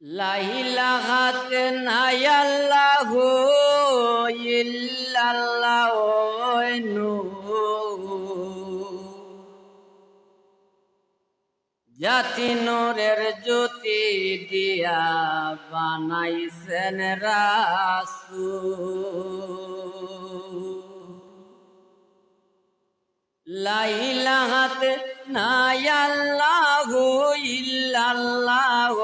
লাইলাহাত নায়াল্লাহু ইল্লাল্লাহ জাতি নূরের জ্যোতি দিয়া বানাইছেন রাসু লাইলাহাত নায়াল্লাহু ইল্লাল্লাহ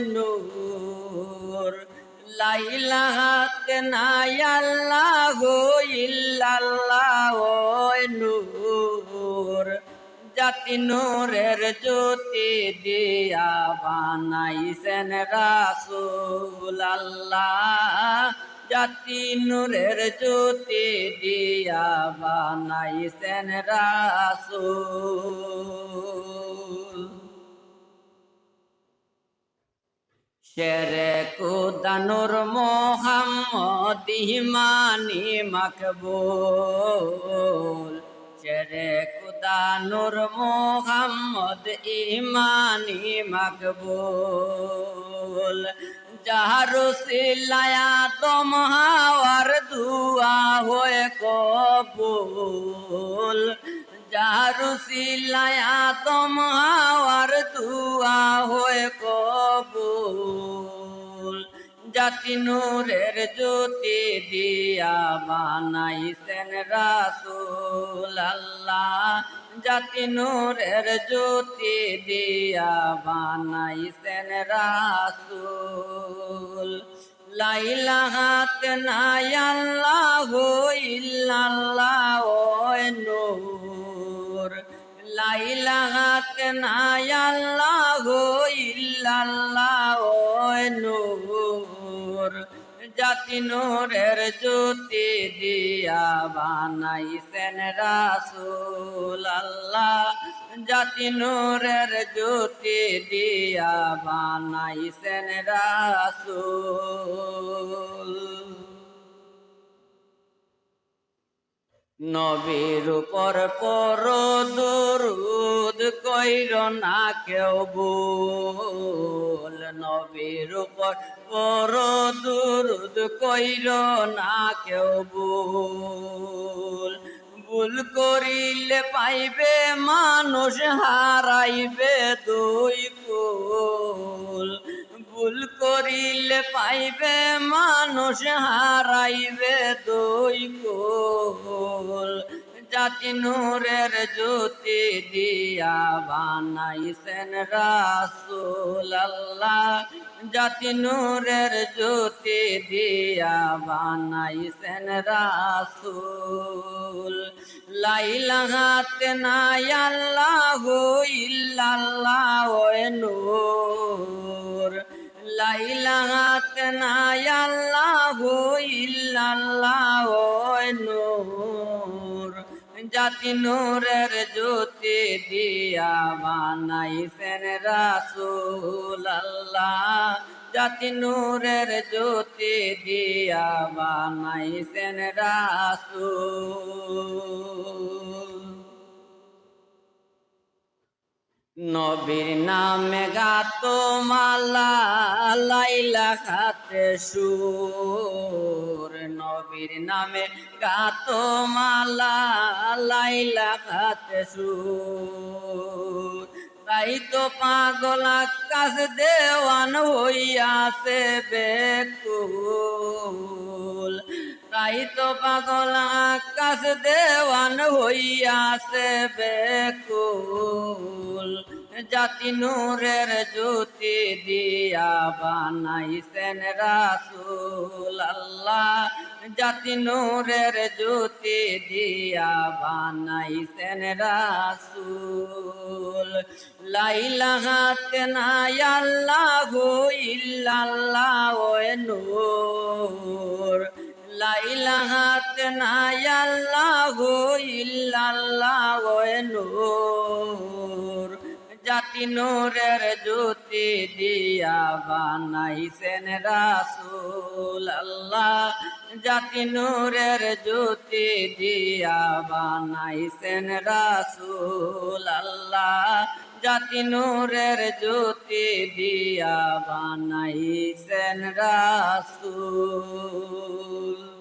নূর। লাইলাহাত নায়াল্লাহু ইল্লাল্লাহ নূর। জাতি নূরের জ্যোতি দিয়া বানাইছেন রাসূল আল্লাহ। জাতি নূরের জ্যোতি দিয়া বানাইছেন রাসূল। শেরে কুদানুর মোহাম্মদ ইমানি মকবুল? শেরে কুদানুর মোহাম্মদ ইমানি মকবুল? যাহারু সিলায়া তোম হাওয়ার দুয়া হয়ে কবুল। যাহারু সিলায়া তোম হাওয়ার দুয়া হয়ে কবুল। জাতি নূরের জ্যোতি দিয়া বানাইছেন রাসূল আল্লাহ জাতি নূরের জ্যোতি দিয়া বানাইছেন রাসূল। লাইলাহাত নায়াল্লাহ ইল্লাল্লাহ নূর। লাইলাহাত নায়াল্লাহ ইল্লাল্লাহ নূর। নূরের জ্যোতি দিয়া বানাইছেন রাসূল আল্লাহ জাতি নূরের জ্যোতি দিয়া বানাইছেন রাসূল। নবীর উপর পর দরুদ কইর না কেউ বল নবীর উপর পর দরুদ কইর না কেউ বল ভুল করিলে পাইবে মানুষ, হারাইবে দুই কুল। ভুল করিলে পাইবে মানুষ, হারাইবে দুই কুল। জাতি নূরের জ্যোতি দিয়া বানাইছেন রাসূল আল্লাহ জাতি নূরের জ্যোতি দিয়া বানাইছেন রাসূল। লাইলাহাত নায়াল্লাহু ইল্লাল্লাহ নূর। লাইলাহাত নায়াল্লাহু ইল্লাল্লাহ নূর জাতি নূরের জ্যোতি দিয়া বানাইছেন রাসূল আল্লাহ জাতি নূরের জ্যোতি দিয়া বানাইছেন রাসূল। নবীর নামে গাতো মালা লাইলা খাতে সুর নবীর নামে গাতো মালা লাইলা খাতে সুর। তাই তো পাগল আকাশ দেওয়ান হইয়াছে বেকুল। তাই তো পাগল আকাশ দেওয়ান হইয়াছে বেকুল। জাতি নূরের জ্যোতি দিয়া বানাইছেন রাসূল। জাতি নূরের জ্যোতি দিয়া বানাইছেন রাসূল। লাইলাহাত নায়াল্লাহু ইল্লাল্লাহ নূর। লাইলাহাত নায়াল্লাহু ইল্লাল্লাহ নূর। জাতি নূরের জ্যোতি দিয়া বানাইছেন রাসুল আল্লাহ। জাতি নূরের জ্যোতি দিয়া বানাইছেন রাসুল আল্লাহ। জাতি নূরের জ্যোতি দিয়া বানাইছেন রাসুল।